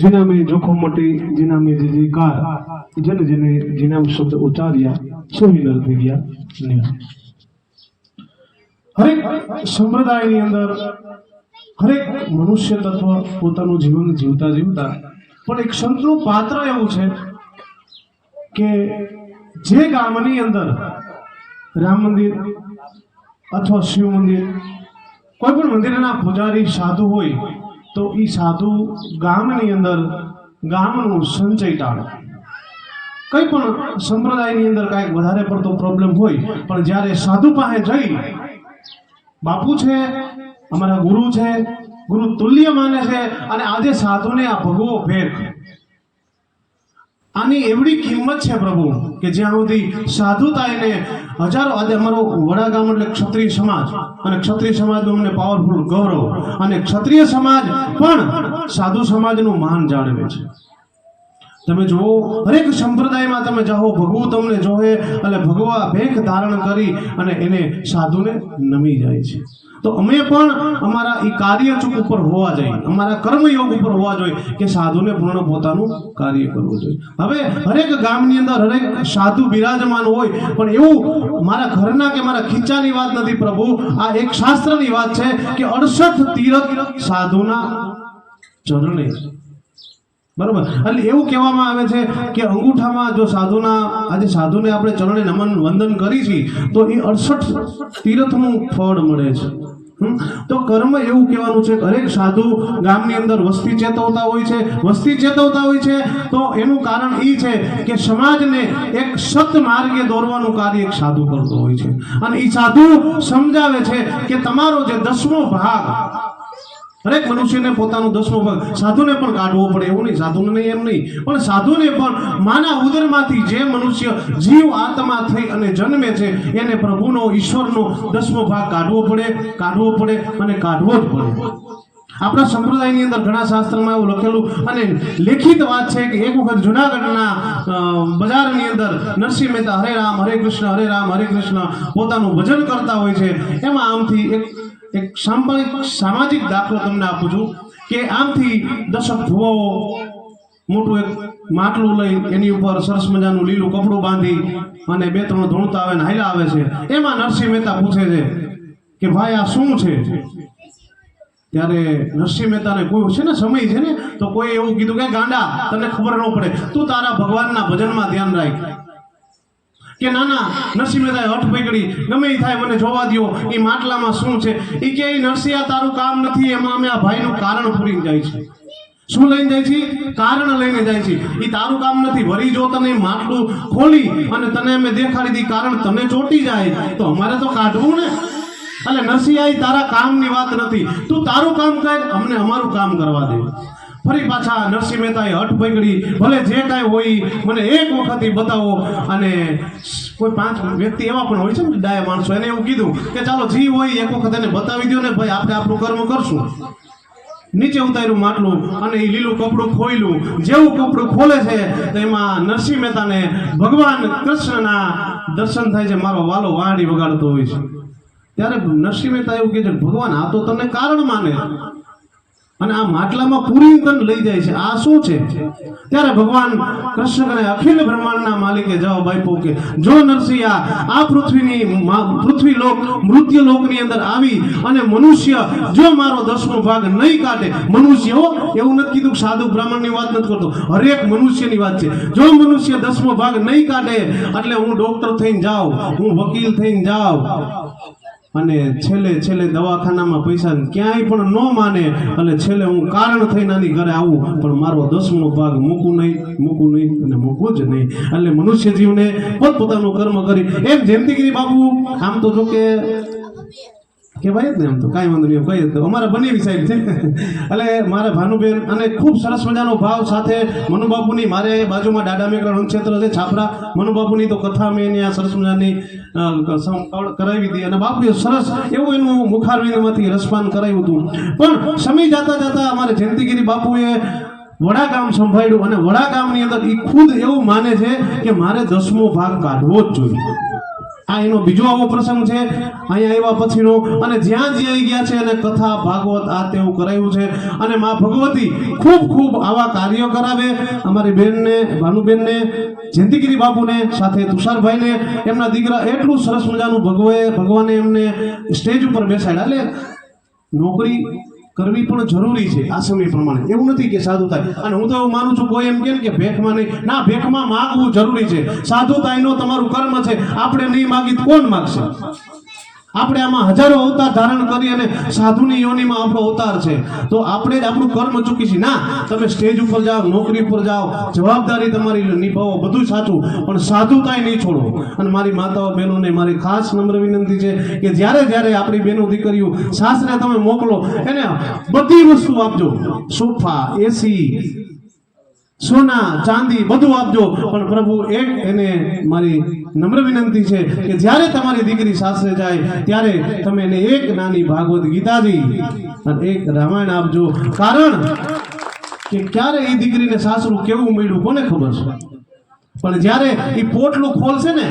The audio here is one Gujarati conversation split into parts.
જેના મેં જોખમ મટી જેના મેં જે કાર, જેને જેને જેના શબ્દ ઉચ્ચાર્યા સોહિલર થઈ ગયા. હરેક સંપ્રદાયની અંદર હરેક મનુષ્ય તત્વ પોતાનું જીવન જીવતા જીવતા, પણ એક સંતનું પાત્ર એવું છે કે જે ગામની અંદર રામ મંદિર અથવા શિવ મંદિર કોઈ પણ મંદિરના પૂજારી સાધુ હોય, તો એ સાધુ ગામની અંદર ગામનું સંચય ટાળે. કંઈ પણ સંપ્રદાયની અંદર કાંઈક વધારે પડતો પ્રોબ્લેમ હોય, પણ જ્યારે સાધુ પાસે જઈ, બાપુ છે, અમારા ગુરુ છે, ગુરુ તુલ્ય માને છે, અને આજે સાધુને આ ભગવો ભેટ આની એવડી કિંમત છે પ્રભુ, કે જ્યાં સુધી સાધુતાઈને હજારો, આજે અમારો વડા ગામ એટલે ક્ષત્રિય સમાજ, અને ક્ષત્રિય સમાજનું અમને પાવરફુલ ગૌરવ, અને ક્ષત્રિય સમાજ પણ સાધુ સમાજનું માન જાળવે છે. તમે જુઓ, હરેક સંપ્રદાયમાં તમે જાઓ, ભગવું તમને જોહે એટલે ભગવા ભેખ ધારણ કરી અને એને સાધુને નમી જાય છે. તો અમે પણ અમારા એ કાર્યચૂક ઉપર હોવા જોઈએ, અમારા કર્મયોગ ઉપર હોવા જોઈએ કે સાધુને પૂર્ણ પોતાનું કાર્ય કરવું જોઈએ. હવે હરેક ગામની અંદર હરેક સાધુ બિરાજમાન હોય, પણ એવું મારા ઘરના કે મારા ખીચાની વાત નથી પ્રભુ, આ એક શાસ્ત્રની વાત છે કે અડસઠ તીરથ સાધુના ચરણે બરોબર. એટલે એવું કહેવામાં આવે છે કે અંગૂઠામાં જો સાધુના, આજે સાધુને આપણે ચરણે નમન, વંદન કરી છીએ તો એ અડસઠ તીર્થનું ફળ મળે છે. તો કર્મ એવું કહેવાનું છે હરેક સાધુ ગામની અંદર વસ્તી ચેતવતા હોય છે, વસ્તી ચેતવતા હોય છે, તો એનું કારણ એ છે કે સમાજને એક સત માર્ગે દોરવાનું કાર્ય એક સાધુ કરતો હોય છે. અને એ સાધુ સમજાવે છે કે તમારો જે દસમો ભાગ દરેક મનુષ્યને પોતાનો દસમો ભાગ. સાધુને પણ કાઢવો પડે, એવું નહીં. સાધુને નહીં, એમ નહીં. પણ સાધુને પણ માના ઉદરમાંથી જે મનુષ્ય જીવ આત્મા થઈ અને જન્મે છે, એને પ્રભુનો, ઈશ્વરનો દસમો ભાગ કાઢવો પડે કાઢવો પડે અને કાઢવો જ પડે. આપણા સંપ્રદાયની અંદર ઘણા શાસ્ત્રમાં એવું લખેલું અને લેખિત વાત છે કે એક વખત જુનાગઢના બજારની અંદર નરસિંહ મહેતા હરે રામ, હરે કૃષ્ણ, હરે રામ, હરે કૃષ્ણ પોતાનું ભજન કરતા હોય છે. એમાં આમથી એક એક સાંભળિક, સામાજિક દાખલો તમને આપું છું કે આમથી દશક ભુવાઓ મોટું એક માટલું લઈ એની ઉપર સરસ મજાનું લીલું કપડું બાંધી અને બે ત્રણ ધૂણતા આવે ને હાઈલા આવે છે. એમાં નરસિંહ મહેતા પૂછે છે કે ભાઈ આ શું છે? ત્યારે નરસિંહ મહેતાને કોઈ છે ને સમય છે ને, તો કોઈ એવું કીધું કે ગાંડા, તને ખબર ન પડે. તું તારા ભગવાનના ભજનમાં ધ્યાન રાખ. કે ના નરસિંહ મહેતાએ હઠ પકડી, ગમે થાય મને જોવા દો એ માટલામાં શું છે? એ કે નરસિંહ તારું કામ નથી, એમાં અમે આ ભાઈનું કારણ પૂરી જાય છે. શું લઈને જાય છે? કારણ લઈને જાય છે. એ તારું કામ નથી. વરી જો તને માટલું ખોલી અને તને અમે દેખાડી દી, કારણ તને ચોટી જાય, તો અમારે તો કાઢવું ને. એટલે નરસિંહ આ તારા કામની વાત નથી. તું તારું કામ કર, અમને અમારું કામ કરવા દે. ફરી પાછા નરસિંહ મહેતાએ હટ પકડી, ભલે જે કાંઈ હોય, મને એક વખત બતાવો. અને કોઈ પાંચ વ્યક્તિ એવા પણ હોય છે ને ડાયા માણસો, એને એવું કીધું કે ચાલો જી હોય, એક વખત એને બતાવી દો ને ભાઈ આપણે આપણું કર્મ કરશું. નીચે ઉતાર્યું માટલું અને એ લીલું કપડું ખોયલું. જેવું કપડું ખોલે છે, તો એમાં નરસિંહ મહેતાને ભગવાન કૃષ્ણના દર્શન થાય છે. મારો વાલો વાણી વગાડતો હોય છે. ત્યારે મહેતા એવું કહે છે ભગવાન, આ તો તને કારણ માને. અને આ માટલામાં પૂરી તન લઈ જાય છે. આ શું છે? ત્યારે ભગવાન કૃષ્ણ કહે, અખિલ બ્રહ્માંડના માલિકે જવાબ આપ્યો કે, જો નરસિંહ, આ પૃથ્વીની પૃથ્વી લોક મૃત્યુ લોકની અંદર આવી અને મનુષ્ય જો મારો દસમો ભાગ નહીં કાઢે, મનુષ્ય હો. એવું નથી કીધું કે સાધુ બ્રાહ્મણની વાત નથી કરતો. હરેક મનુષ્યની વાત છે. જો મનુષ્ય દસમો ભાગ નહીં કાઢે, એટલે હું ડોક્ટર થઈને જાઉં, હું વકીલ થઈને જાઉં. અને છેલ્લે છેલ્લે દવાખાનામાં પૈસા ક્યાંય પણ ન માને, એટલે છેલ્લે હું કારણ થઈને આની ઘરે આવું, પણ મારો દસમો ભાગ મૂકું નહીં મૂકું નહીં અને મૂકવું જ નહીં. એટલે મનુષ્ય જીવને પોતપોતાનું કર્મ કરી, એમ જયંતિગીરી બાપુ, આમ તો જો કે કહેવાય જ ને એમ તો, કાંઈ વાંધો નહીં કહીએ તો. અમારા બનેવી સાહેબ છે. એટલે મારા ભાનુબેન અને ખૂબ સરસ મજાનો ભાવ સાથે મનુબાપુની મારે બાજુમાં દાડા મેકરા ક્ષેત્ર છે, છાપરા. મનુબાપુની તો કથા મેં એની આ સરસ મજાની કરાવી હતી. અને બાપુએ સરસ એવું એનું મુખારવિંદમાંથી રસપાન કરાવ્યું હતું. પણ સમય જતા જતા અમારે જયંતિગીરી બાપુએ વડા ગામ સંભાળ્યું. અને વડા ગામની અંદર એ ખુદ એવું માને છે કે મારે દસમો ભાગ કાઢવો જ જોઈએ. આ એનો બીજો આવો પ્રસંગ છે. અહીંયા આવ્યા પછીનો અને જ્યાં જ્યાં ગયા છે અને કથા ભાગવત આ તેવું કરાયું છે. અને માં ભગવતી ખૂબ ખૂબ આવા કાર્યો કરાવે. અમારી બેનને, ભાનુબેનને, જયંતિગીરી બાપુને, સાથે તુષારભાઈને, એમના દીકરા એટલું સરસ મજાનું ભગવે ભગવાને એમને સ્ટેજ ઉપર બેસાડ્યા. એટલે નોકરી કરવી પણ જરૂરી છે આ સમય પ્રમાણે. એવું નથી કે સાધુ થાય. અને હું તો એવું માનું છું, કોઈ એમ કે ને કે ભેખમાં નહીં. ના, ભેખમાં માગવું જરૂરી છે. સાધુતાઈનો તમારું કર્મ છે. આપણે નહીં માગી કોણ માગશે? આપણે આમાં હજારો અવતાર ધારણ કરી અને સાધુની યોનિમાં આપણો અવતાર છે. તો આપણે જ આપણું કર્મ ચૂકી છીએ ના, તમે સ્ટેજ ઉપર જાઓ, નોકરી ઉપર જાઓ, જવાબદારી તમારી નિભાવો, બધું સાચું. પણ સાધુતાય નહીં છોડો. અને મારી માતાઓ, બહેનોને મારી ખાસ નમ્ર વિનંતી છે કે જ્યારે જ્યારે આપણી બહેનો દીકરીઓ સાસરે તમે મોકલો, એને બધી વસ્તુ આપજો. સોફા, એસી સોના, ચાંદી બધું આપજો. પણ પ્રભુ, એક એને મારી નમ્ર વિનંતી છે કે જ્યારે તમારી દીકરી સાસરે જાય, ત્યારે તમે એને એક નાની ભાગવત ગીતાજી અને એક રામાયણ આપજો. કારણ કે ક્યારે એ દીકરીને સાસરું કેવું મળ્યું, કોને ખબર છે? પણ જ્યારે એ પોટલું ખોલશે ને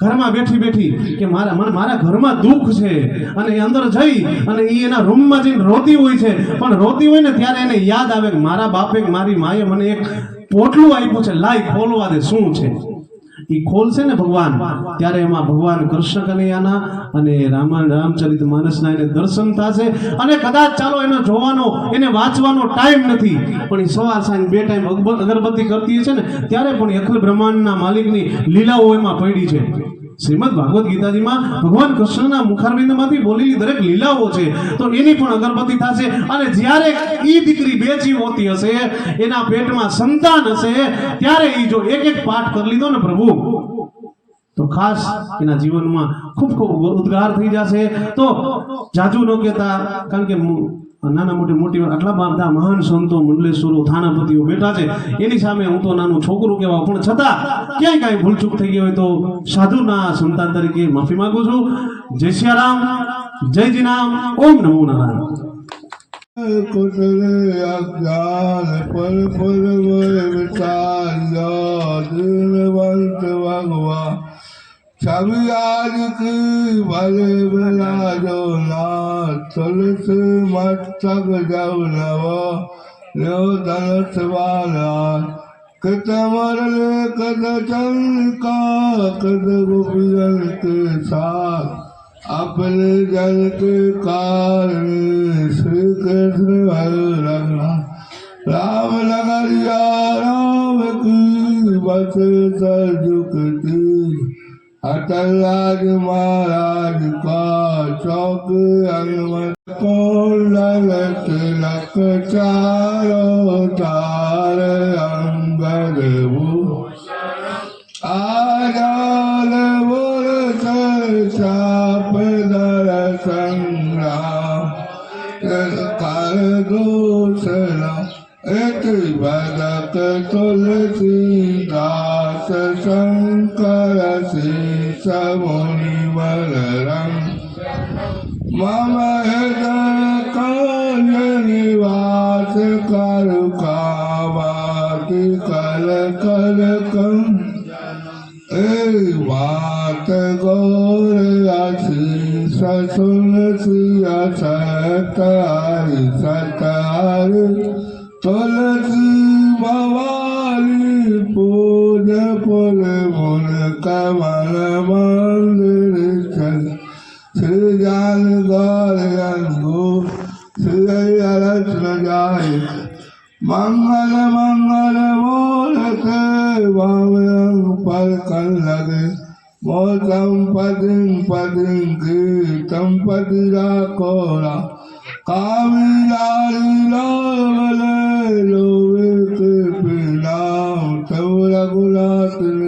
ઘરમાં બેઠી બેઠી કે મારા મને મારા ઘરમાં દુઃખ છે અને એ અંદર જઈ અને એ એના રૂમમાં જઈને રોતી હોય છે. પણ રોતી હોય ને ત્યારે એને યાદ આવે કે મારા બાપે મારી માએ મને એક પોટલું આપ્યું છે, લાઈ ખોલવા દે, શું છે? એ ખોલશે ને ભગવાન? ત્યારે એમાં ભગવાન કૃષ્ણ કનૈયાના અને રામાયણ રામચરિત માનસના એને દર્શન થશે. અને કદાચ ચાલો એને જોવાનો, એને વાંચવાનો ટાઈમ નથી. પણ એ સવાર સાંજ બે ટાઈમ અગરબત્તી કરતી છે ને, ત્યારે પણ અખિલ બ્રહ્માંડના માલિકની લીલાઓ એમાં પડી છે. શ્રીમદ ભાગવત ગીતાજીમાં ભગવાન કૃષ્ણના મુખારવિંદમાંથી બોલેલી દરેક લીલાઓ છે, તો એની પણ અગરબત્તી થશે. અને જ્યારે એ દીકરી બેચી હોતી હશે, એના પેટમાં સંતાન હશે, ત્યારે એ જો એક એક પાઠ કરી લીધો ને પ્રભુ, તો ખાસ એના જીવનમાં ખૂબ ખૂબ ઉદ્ગાર થઈ જશે. તો જાજુ ન કહેતા, કારણ કે નાના મોટી મોટી આટલા બધા મહાન સંતો મંડલેશ્વરો થાનાપતિઓ બેઠા છે. એની સામે હું તો નાનું છોકરું કહેવા, પણ છતાં ક્યાંય કાંઈ ભૂલચૂક થઈ ગઈ હોય તો સાધુના સંતાન તરીકે માફી માંગુ છું. જય સિયારામ, જય જીનામ, ઓમ નમો નારાયણ. કુટરે सब याद की भल भला जो ना, तुलस मत तक जब नव लो धनस वाला कृत मरल कद चंद का कृत के साथ अपने जल के कारण श्री कृष्ण भर रखना राम नगरिया राम की बस सर झुकती। અતલાજ મહારાજ પાછોક અનવત લલત લખ ચારો તાર અંબર આગાલ બોલ સાપ દર સંગ્રામ કર ગોસલા એક ભગત તુલસી દાસ શંકર સિંહ. शंकर शेष मुनि बलरंग मम हृदय काल निवास कर कामाति कल कर कम ए बात गौर आशीष सुन सिया सतारी सतारी तुलसी மனமாந்திருக்கள் சிறுகாலு சிறுகாய் மங்கள மங்கள மூலக்கு வாமனம் பல்கல்லது மோதம் பதின் பதின் கீர்த்தம் பதிரா கோரா காவிலாலோவிக்கு பின்னா தவிர குலாத்தின்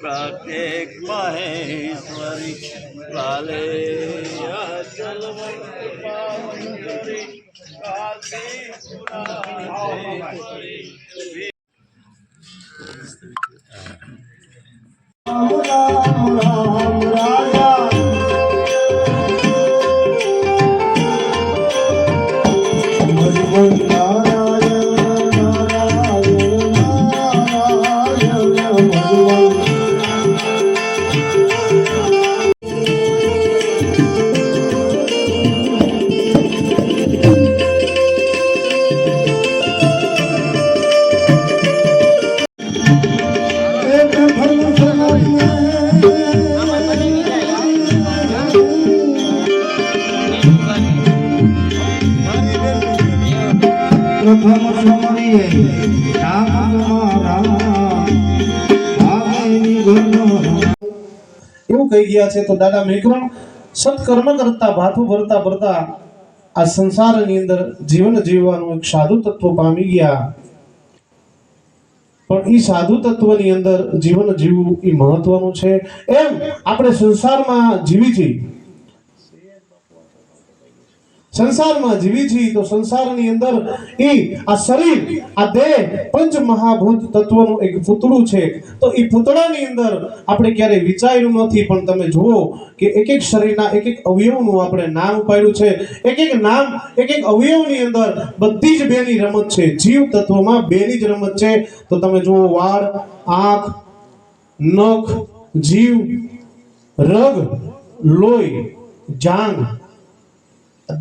पदिं गीतं पदिरा कोरा कामी लाली પ્રથમ સમરીએ એવું કહી ગયા છે તો દાદા મેઘરણ સત્કર્મ કરતા, ભાથું ભરતા ભરતા આ સંસારની અંદર જીવન જીવવાનું એક સાધુ તત્વ પામી ગયા. પણ એ સાધુ તત્વની અંદર જીવન જીવવું એ મહત્વનું છે. એમ આપણે સંસારમાં જીવી છીએ સંસારમાં જીવી છીએ તો સંસારની અંદર એ આ શરીર, આ દેહ પંચ મહાભૂત તત્વનું એક પૂતળું છે. તો એ પૂતળાની અંદર આપણે ક્યારેય વિચાર્યું નથી, પણ તમે જુઓ કે એક એક શરીરના એક એક અવયવનું આપણે નામ પાડ્યું છે. એક એક નામ એક એક અવયવની અંદર બધી જ બેની રમત છે. જીવ તત્વમાં બેની જ રમત છે. તો તમે જુઓ વાળ, આંખ, નખ, જીવ, રગ, લોહી જાંગ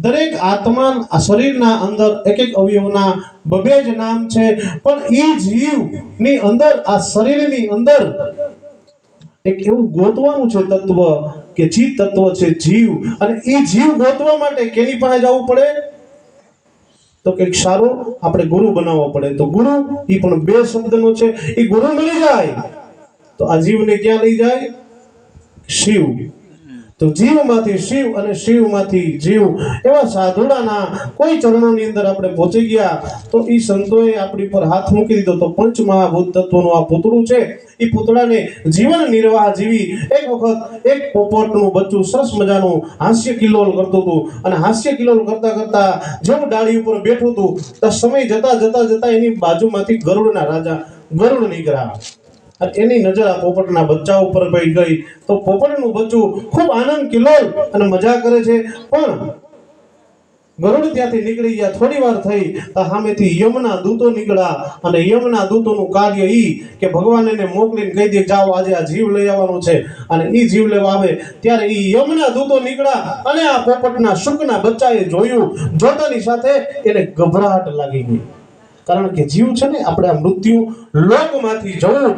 દરેક આત્મા શરીરના અંદર એક એક અવયવના બબે જ નામ છે. પણ એ જીવની અંદર, આ શરીરની અંદર એક એવું ગોતવાનું છે તત્વ કે જી તત્વ છે જીવ. અને એ જીવ ગોતવા માટે કેની પાસે જવું પડે? તો કંઈક સારો આપણે ગુરુ બનાવવો પડે. તો ગુરુ એ પણ બે શબ્દનો છે. એ ગુરુ મળી જાય તો આ જીવને ક્યાં લઈ જાય? શિવ. તો જીવમાંથી શિવ અને શિવમાંથી જીવ એવા સાધુડાના કોઈ ચરણોની અંદર આપણે પહોંચી ગયા તો એ સંતોએ આપણી પર હાથ મૂકી દીધો. તો પંચ મહાભૂત તત્વનું આ પૂતળું છે એ પૂતળાને જીવન નિર્વાહ જીવી એક વખત એક પોપટનું બચ્ચું સરસ મજાનું હાસ્ય કિલ્લોલ કરતું હતું. અને હાસ્ય કિલ્લોલ કરતા કરતા જેમ ડાળી ઉપર બેઠું હતું, તો સમય જતા જતા જતા એની બાજુમાંથી ગરુડના રાજા ગરુડ નીકળ્યા. અને એની નજર આ પોપટના બચ્ચા ઉપર પડી ગઈ. તો પોપટનું બચ્ચું ખૂબ આનંદ કિલોલ અને મજા કરે છે. પણ ગરુડ ત્યાંથી નીકળી ગયા, થોડી વાર થઈ, તો સામેથી યમના દૂતો નીકળ્યા અને યમના દૂતોનું કાર્ય ઈ કે ભગવાન એને મોકલીને કહી દે, જાઓ, આજે આ જીવ લઈ આવવાનો છે. અને ઈ જીવ લેવા આવે, ત્યારે ઈ યમના દૂતો નીકળ્યા અને આ પોપટના શુકના બચ્ચાએ જોયું, જોતાની સાથે એને ગભરાટ લાગી ગઈ. કારણ કે જીવ છે ને, આપણે આ મૃત્યુ લોકમાંથી જવું